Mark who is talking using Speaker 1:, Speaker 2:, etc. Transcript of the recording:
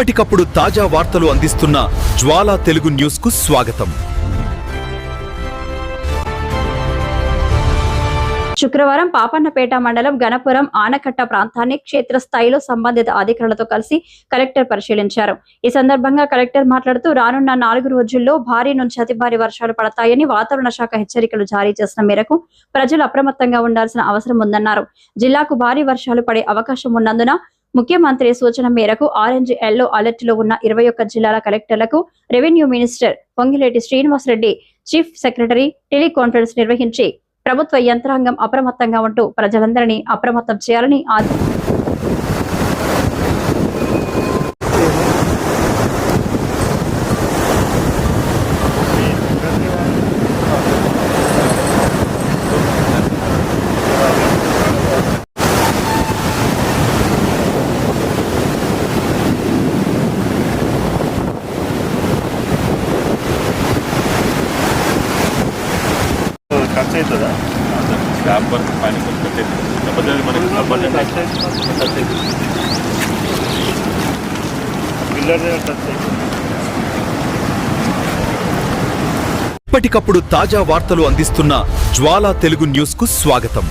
Speaker 1: ఎప్పటికప్పుడు తాజా వార్తలు అందిస్తున్న జ్వాలా తెలుగు న్యూస్కు స్వాగతం.
Speaker 2: శుక్రవారం పాపన్నపేట మండలం గణపురం ఆనకట్ట ప్రాంతాన్ని క్షేత్రస్థాయిలో సంబంధిత అధికారులతో కలిసి కలెక్టర్ పరిశీలించారు. ఈ సందర్భంగా కలెక్టర్ మాట్లాడుతూ రానున్న నాలుగు రోజుల్లో భారీ నుంచి అతి భారీ వర్షాలు పడతాయని వాతావరణ శాఖ హెచ్చరికలు జారీ చేసిన మేరకు ప్రజలు అప్రమత్తంగా ఉండాల్సిన అవసరం ఉందన్నారు. జిల్లాకు భారీ వర్షాలు పడే అవకాశం ఉన్నందున ముఖ్యమంత్రి సూచన మేరకు ఆరెంజ్ ఎల్లో అలర్ట్లో ఉన్న ఇరవై ఒక్క జిల్లాల కలెక్టర్లకు revenue minister Ponguleti Srinivasa Reddy chief secretary teleconference నిర్వహించి ప్రభుత్వ యంత్రాంగం అప్రమత్తంగా ఉంటూ ప్రజలందరినీ అప్రమత్తం చేయాలని ఆదేశించారు.
Speaker 3: ఖర్చు అవుతుందా
Speaker 4: స్లాబ్ వర్క్ పైన లేకపోతే అది మనకి
Speaker 3: పిల్లర్ ఖర్చు అవుతుంది
Speaker 1: ఎప్పటికప్పుడు తాజా వార్తలు అందిస్తున్న జ్వాలా తెలుగు న్యూస్కు స్వాగతం.